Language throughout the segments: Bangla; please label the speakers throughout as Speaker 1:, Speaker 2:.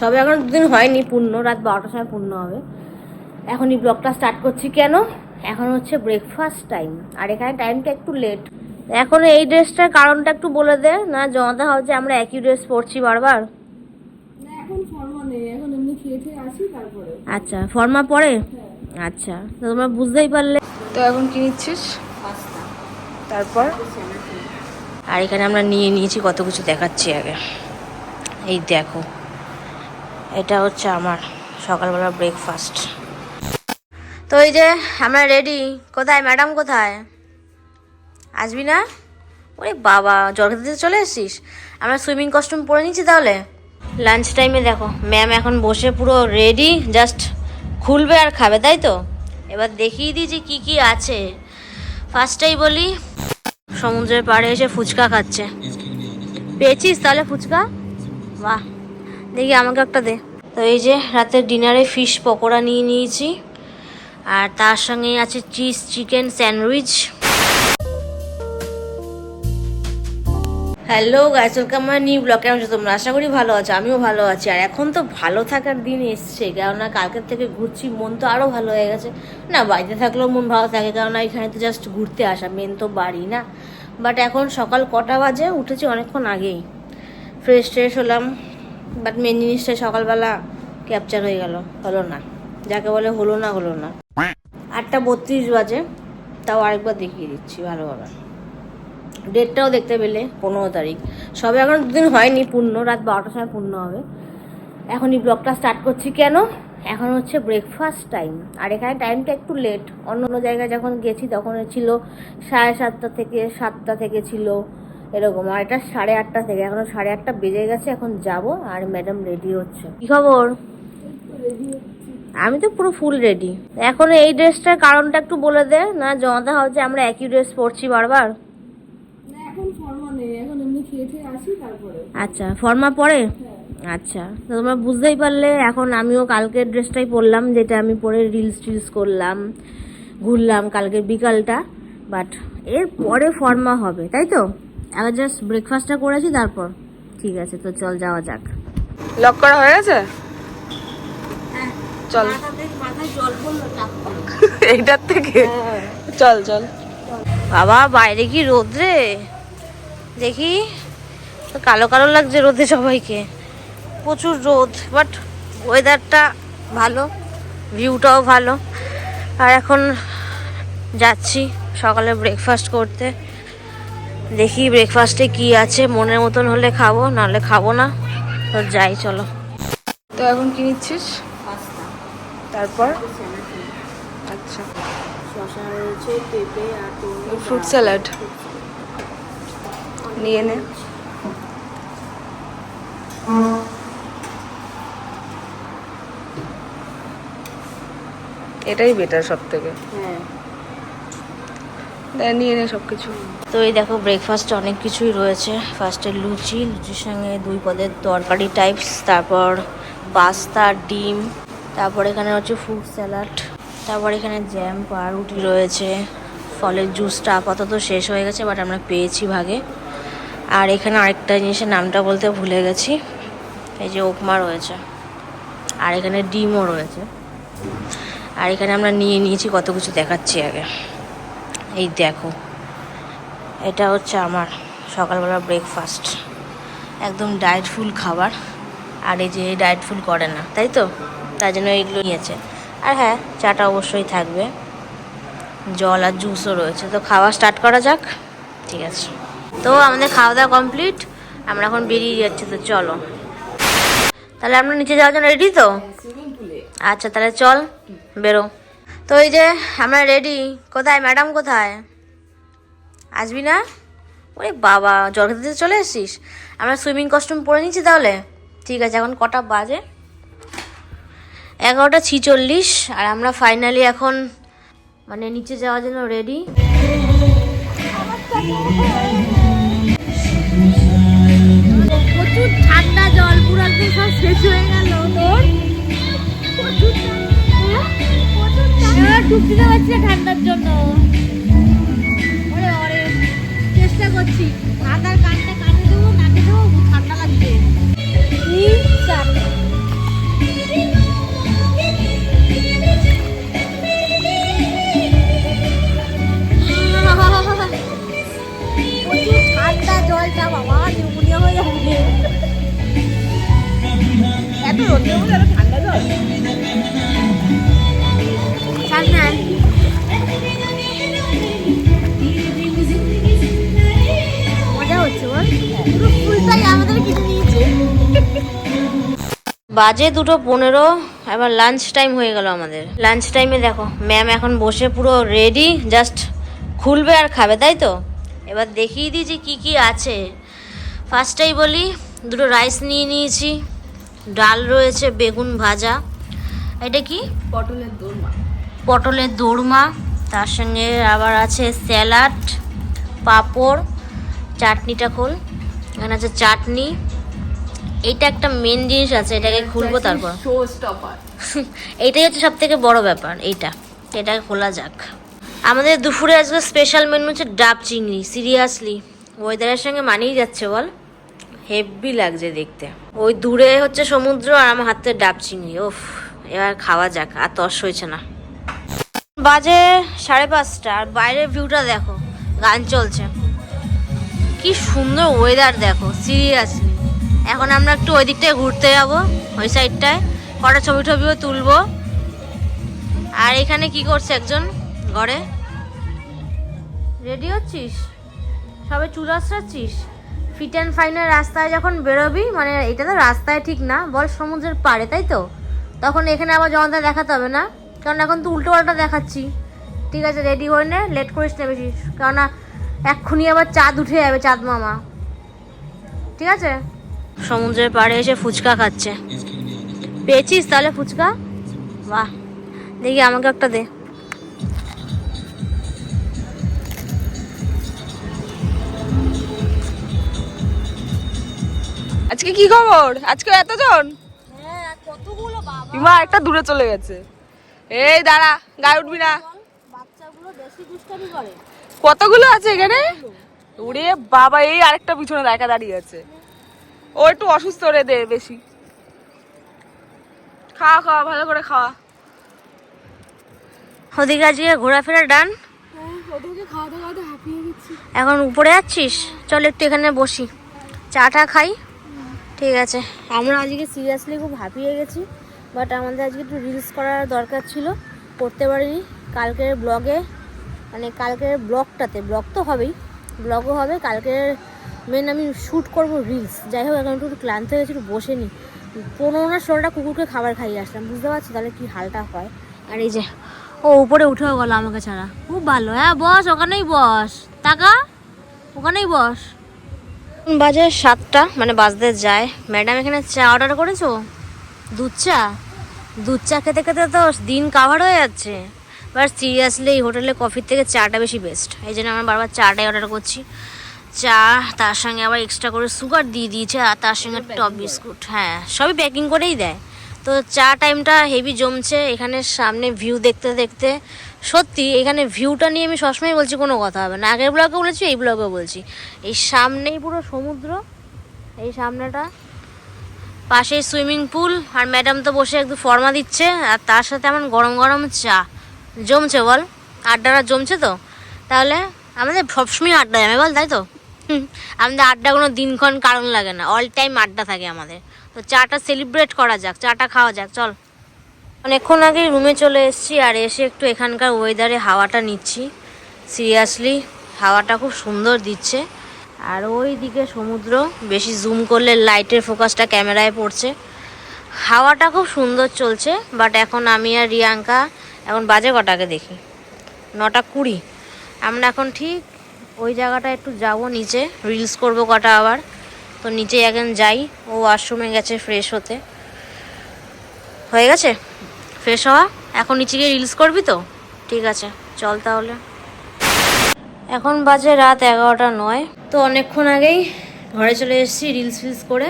Speaker 1: সবে এখন দুদিন হয়নি পূর্ণ রাত বারোটার সময় পূর্ণ হবে। এখন এই ব্লগটা স্টার্ট করছি কেন? এখন হচ্ছে ব্রেকফাস্ট টাইম আর এখানে টাইমটা একটু লেট এখন এই ড্রেসটার কারণটা একটু বলে দে না জমাতে হচ্ছে আমরা একই ড্রেস পরছি বারবার?
Speaker 2: এখন ফর্মা নেই এখন এমনি খেয়ে খেয়ে আসি তারপরে।
Speaker 1: আচ্ছা ফর্মা পরে? আচ্ছা তো তোমরা বুঝতেই পারলে।
Speaker 2: তো এখন কি নিচ্ছিস? তারপর?
Speaker 1: আর এখানে আমরা নিয়ে নিয়েছি কত কিছু দেখাচ্ছি আগে। এই দেখো। এটা হচ্ছে আমার সকালবেলা ব্রেকফাস্ট তো এই যে, আমরা রেডি কোথায়? ম্যাডাম কোথায়? আসবি না? ওরে বাবা জল খেতে চলে এসছিস? আমরা সুইমিং কস্টিউম পরে নিচ্ছি তাহলে? লাঞ্চ টাইমে দেখো ম্যাম এখন বসে পুরো রেডি জাস্ট খুলবে আর খাবে, তাই তো? এবার দেখিয়ে দিই যে কী কী আছে। ফার্স্টেই বলি, সমুদ্রের পাড়ে এসে ফুচকা খাচ্ছে। পেয়েছিস তাহলে ফুচকা? বাহ। দেখি আমাকে একটা দে। তো এই যে রাতের ডিনারে ফিশ পকোড়া নিয়ে নিয়েছি। আর তার সঙ্গে আছে cheese chicken sandwich. Hello guys welcome my new blog কেমন আছো তোমরা? আশা করি ভালো আছো, আমিও ভালো আছি। আর এখন তো ভালো থাকার দিন এসছে, কেননা কালকের থেকে ঘুরছি, মন তো আরও ভালো হয়ে গেছে। না, বাড়িতে থাকলেও মন ভালো থাকে, কেননা এখানে তো জাস্ট ঘুরতে আসা মেন তো বাড়ি না। বাট এখন সকাল কটা বাজে, উঠেছি অনেকক্ষণ আগেই। ফ্রেশ ট্রেশ হলাম। বাট মেন জিনিসটা সকালবেলা ক্যাপচার হয়ে গেল, হলো না। যাকে বলে হলো না হলো না। আটটা বত্রিশ বাজে, তাও আরেকবার দেখিয়ে দিচ্ছি ভালোভাবে। ডেটটাও দেখতে পেলে, পনেরো তারিখ। সবে এখন দুদিন হয়নি, পূর্ণ, রাত বারোটার সময় পূর্ণ হবে। এখন এই ব্লগটা স্টার্ট করছি, কেন? এখন হচ্ছে ব্রেকফাস্ট টাইম আর এখানে টাইমটা একটু লেট অন্য অন্য জায়গায় যখন গেছি, তখন ছিল সাড়ে সাতটা থেকে সাতটা থেকে ছিল। এরকম। আর এটা সাড়ে আটটা থেকে। এখনও সাড়ে আটটা বেজে গেছে এখন যাব আর ম্যাডাম রেডি হচ্ছে। কি খবর? আমি তো পুরো ফুল রেডি এখন এই ড্রেসটার কারণটা একটু বলে দে না জমাতে হচ্ছে আমরা একই ড্রেস পরছি বারবার? আচ্ছা ফর্মা পরে? আচ্ছা তো তোমরা বুঝতেই পারলে এখন আমিও কালকের ড্রেসটাই পরলাম যেটা আমি পরে রিলস টিলস করলাম ঘুরলাম কালকের বিকালটা। বাট এর পরে ফর্মা হবে তাই তো? আবার জাস্ট ব্রেকফাস্টটা করেছি তারপর। ঠিক আছে তো চল যাওয়া যাক।
Speaker 2: লক করা হয়ে গেছে? চল।
Speaker 1: জল পড়ল
Speaker 2: এইটার থেকে? চল চল।
Speaker 1: বাবা বাইরে কি রোদ রে? দেখি। কালো কালো লাগছে রোদে সবাইকে। প্রচুর রোদ বাট ওয়েদারটা ভালো ভিউটাও ভালো। আর এখন যাচ্ছি সকালে ব্রেকফাস্ট করতে। দেখি ব্রেকফাস্টে কি আছে মনের মতন হলে খাব নাহলে খাব না। তো যাই চলো।
Speaker 2: তো এখন কি নিচ্ছিস? তারপর? আচ্ছা।
Speaker 1: আর
Speaker 2: ফ্রুট স্যালাড। নিয়ে নে। এটাই বেটার সব থেকে
Speaker 1: হ্যাঁ।
Speaker 2: নিয়ে নে সব কিছু
Speaker 1: তো এই দেখো ব্রেকফাস্টে অনেক কিছুই রয়েছে। ফার্স্টে লুচি, লুচির সঙ্গে দুই পদের তরকারি টাইপস তারপর পাস্তা ডিম, তারপর এখানে হচ্ছে ফ্রুট স্যালাড তারপর এখানে জ্যাম পাউরুটি রয়েছে, ফলের জুসটা আপাতত শেষ হয়ে গেছে বাট আমরা পেয়েছি ভাগে। আর এখানে আরেকটা জিনিসের নামটা বলতে ভুলে গেছি, এই যে উপমা রয়েছে, আর এখানে ডিমও রয়েছে। আর এখানে আমরা নিয়ে নিয়েছি কত কিছু দেখাচ্ছি আগে। এই দেখো। এটা হচ্ছে আমার সকালবেলা ব্রেকফাস্ট একদম ডায়েটফুল খাবার। আর এই যে ডায়েটফুল করে না তাই তো? তাই জন্য এইগুলো নিয়েছে। আর হ্যাঁ চাটা অবশ্যই থাকবে। জল আর জুসও রয়েছে। তো খাওয়া স্টার্ট করা যাক। ঠিক আছে। তো আমাদের খাওয়া দাওয়া কমপ্লিট আমরা এখন বেরিয়ে যাচ্ছি তো চলো। তাহলে আমরা নিচে যাওয়ার জন্য রেডি তো? আচ্ছা তাহলে চল বেরো। তো এই যে আমরা রেডি কোথায়? ম্যাডাম কোথায়? আসবি না? ওরে বাবা জল খেতে চলে এসছিস? আমরা সুইমিং কস্টিউম পরে নিচ্ছি তাহলে? ঠিক আছে, এখন কটা বাজে? এগারোটা ছিচল্লিশ, আর আমরা ফাইনালি এখন মানে নিচে যাওয়ার জন্য রেডি ঢুকতে পারছি না ঠান্ডার জন্য। ওরে ওরে, চেষ্টা করছি। ঠান্ডার কানটা কানে দেবো নাকে দেবো ঠান্ডা লাগছে। তিন
Speaker 3: ঠান্ডা জলটা
Speaker 1: বাবা, নিউমোনিয়া হয়ে এত রোদের মধ্যে ঠান্ডা জল? বাজে দুটো পনেরো এবার লাঞ্চ টাইম হয়ে গেল আমাদের। লাঞ্চ টাইমে দেখো ম্যাম এখন বসে পুরো রেডি জাস্ট খুলবে আর খাবে তাই তো? এবার দেখিয়ে দিই যে কী কী আছে। ফার্স্টেই বলি দুটো রাইস নিয়ে নিয়েছি ডাল রয়েছে বেগুন ভাজা। এটা কি?
Speaker 3: পটলের দোরমা।
Speaker 1: পটলের দোরমা তার সঙ্গে আবার আছে স্যালাড পাঁপড় চাটনিটা খোল। এখানে আছে চাটনি এইটা একটা মেন জিনিস আছে এটাকে খুলবো তারপর। এটাই হচ্ছে সব থেকে বড় ব্যাপার এইটা। এটা খোলা যাক। আমাদের দুপুরে আজকে স্পেশাল মেনু হচ্ছে ডাব চিংড়ি সিরিয়াসলি ওয়েদারের সঙ্গে মানিয়ে যাচ্ছে বল। হেভি লাগছে দেখতে। ওই দূরে হচ্ছে সমুদ্র আর আমার হাতে ডাব চিংড়ি ওফ এবার খাওয়া যাক আর তস হয়েছে না। বাজে সাড়ে পাঁচটা আর বাইরের ভিউটা দেখো গান চলছে। কি সুন্দর ওয়েদার দেখো সিরিয়াসলি এখন আমরা একটু ওই দিকটায় ঘুরতে যাব, ওই সাইডটায় কটা ছবি টবিও তুলবো। আর এখানে কি করছে একজন ঘরে? রেডি হচ্ছিস? সবে চুল আশ্রাচ্ছিস ফিট অ্যান্ড ফাইনের রাস্তায় যখন বেরোবি মানে এটা তো রাস্তায় ঠিক না, বল সমুদ্রের পাড়ে, তাই তো? তখন এখানে আবার জনতা দেখাতে হবে না, কারণ এখন তো উল্টো পাল্টা দেখাচ্ছি। ঠিক আছে রেডি হয়ে নে লেট করিস না বেশি। কেননা এক্ষুনি আবার চাঁদ উঠে যাবে, চাঁদ মামা। ঠিক আছে? সমুদ্রের পাড়ে এসে ফুচকা খাচ্ছে। পেয়েছিস তাহলে ফুচকা? বাহ দেখি আমাকে একটা দে।
Speaker 3: আজকে কি খবর? আজকে এতজন?
Speaker 1: হ্যাঁ
Speaker 3: ইমা একটা দূরে চলে গেছে। এই দাঁড়া গায়ে উঠবি না। কতগুলো আছে এখানে? ওরে বাবা এই আরেকটা পিছনে দেখা দাঁড়িয়ে আছে। ও একটু অসুস্থ রে দে বেশি। খাওয়া খাওয়া ভালো করে খাওয়া।
Speaker 1: ওদিকে আজকে ঘোরাফেরা ডান?
Speaker 2: হ্যাঁ
Speaker 1: এখন উপরে যাচ্ছিস? চল একটু এখানে বসি। চাটা খাই। ঠিক আছে। আমরা আজকে সিরিয়াসলি খুব হাঁপিয়ে গেছি বাট আমাদের আজকে একটু রিলস করার দরকার ছিল। করতে পারিনি। কালকের ব্লগে মানে কালকের ব্লগটাতে ব্লগ তো হবেই। ব্লগও হবে কালকের মেন আমি শ্যুট করব রিলস যাই হোক, এখন একটু ক্লান্ত হয়ে গেছি, একটু বসে নিই পনেরো না ষোলোটা কুকুরকে খাবার খাইয়ে আসলাম, বুঝতে পারছি? তাহলে কি হালটা হয়? আর এই যে, ও উপরে উঠেও গেল আমাকে ছাড়া। খুব ভালো। হ্যাঁ বস, ওখানেই বস। টাকা? ওখানেই বস। বাজে সাতটা মানে বাজতে যায়। ম্যাডাম এখানে চা অর্ডার করেছ? দুধ চা? দুধ চা খেতে খেতে তো দিন কাভার হয়ে যাচ্ছে। বাট সিরিয়াসলি এই হোটেলে কফির থেকে চাটা বেশি বেস্ট এই জন্য আমরা বারবার চাটাই অর্ডার করছি। চা তার সঙ্গে আবার এক্সট্রা করে সুগার দিয়ে দিয়েছে আর তার সঙ্গে টপ বিস্কুট হ্যাঁ সবই প্যাকিং করেই দেয়। তো চা টাইমটা হেভি জমছে এখানে সামনে ভিউ দেখতে দেখতে সত্যি এখানে ভিউটা নিয়ে আমি সবসময় বলছি কোনো কথা হবে না। আগের ব্লগে বলেছি এই ব্লগেও বলছি। এই সামনেই পুরো সমুদ্র এই সামনেটা। পাশেই সুইমিং পুল আর ম্যাডাম তো বসে একটু ফর্মা দিচ্ছে আর তার সাথে আমার গরম গরম চা। জমছে বল? আড্ডাটা জমছে তো? তাহলে আমাদের সবসময় আড্ডা যাবে বল তাই তো? আমাদের আড্ডা কোনো দিনক্ষণ কারণ লাগে না অল টাইম আড্ডা থাকে আমাদের। তো চাটা সেলিব্রেট করা যাক, চাটা খাওয়া যাক, চল। অনেকক্ষণ আগে রুমে চলে এসেছি আর এসে একটু এখানকার ওয়েদারে হাওয়াটা নিচ্ছি। সিরিয়াসলি হাওয়াটা খুব সুন্দর দিচ্ছে। আর ওই দিকে সমুদ্র, বেশি জুম করলে লাইটের ফোকাসটা ক্যামেরায় পড়ছে। হাওয়াটা খুব সুন্দর চলছে বাট এখন আমি আর রিয়াঙ্কা এখন বাজে কটাকে দেখি? নটা কুড়ি। আমরা এখন ঠিক ওই জায়গাটা একটু যাব নিচে রিলস করব কটা আবার। তো নিচে এখন যাই, ও ওয়াশরুমে গেছে ফ্রেশ হতে। হয়ে গেছে? ফ্রেশ হওয়া? এখন নিচে গিয়ে রিলস করবি তো? ঠিক আছে, চল তাহলে। এখন বাজে রাত এগারোটা নয়। তো অনেকক্ষণ আগেই ঘরে চলে এসেছি রিলস ফিলস করে।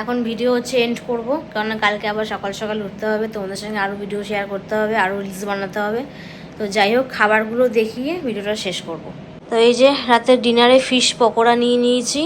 Speaker 1: এখন ভিডিও হচ্ছে এন্ড করব। কারণ কালকে আবার সকাল সকাল উঠতে হবে তোমাদের সঙ্গে আরও ভিডিও শেয়ার করতে হবে আরও রিলস বানাতে হবে। তো যাই হোক, খাবারগুলো দেখিয়ে ভিডিওটা শেষ করব। তো এই যে রাতের ডিনারে ফিশ পকোড়া নিয়ে নিয়েছি।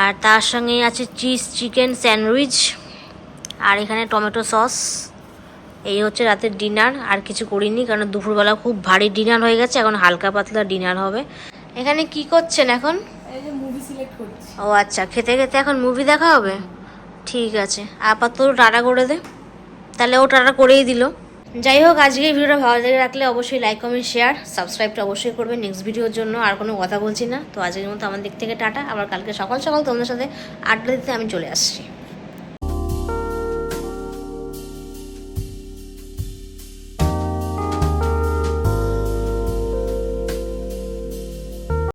Speaker 1: আর তার সঙ্গে আছে চিজ চিকেন স্যান্ডউইচ আর এখানে টমেটো সস। এই হচ্ছে রাতের ডিনার আর কিছু করিনি কারণ দুপুরবেলা খুব ভারী ডিনার হয়ে গেছে এখন হালকা পাতলা ডিনার হবে। এখানে কি করছেন এখন?
Speaker 2: মুভি
Speaker 1: ও আচ্ছা খেতে খেতে এখন মুভি দেখা হবে? ঠিক আছে আপাতত টাটা করে দে। তাহলে ও টাটা করেই দিল। যাই হোক আজকে ভিডিওটা ভালো লেগে রাখলে অবশ্যই লাইক কমেন্ট শেয়ার সাবস্ক্রাইবটা অবশ্যই করবে নেক্সট ভিডিওর জন্য আর কোনো কথা বলছি না। তো আজকের মতো আমার দিক থেকে টাটা। আবার কালকে সকাল সকাল তোমাদের সাথে আড্ডা দিতে আমি চলে আসছি।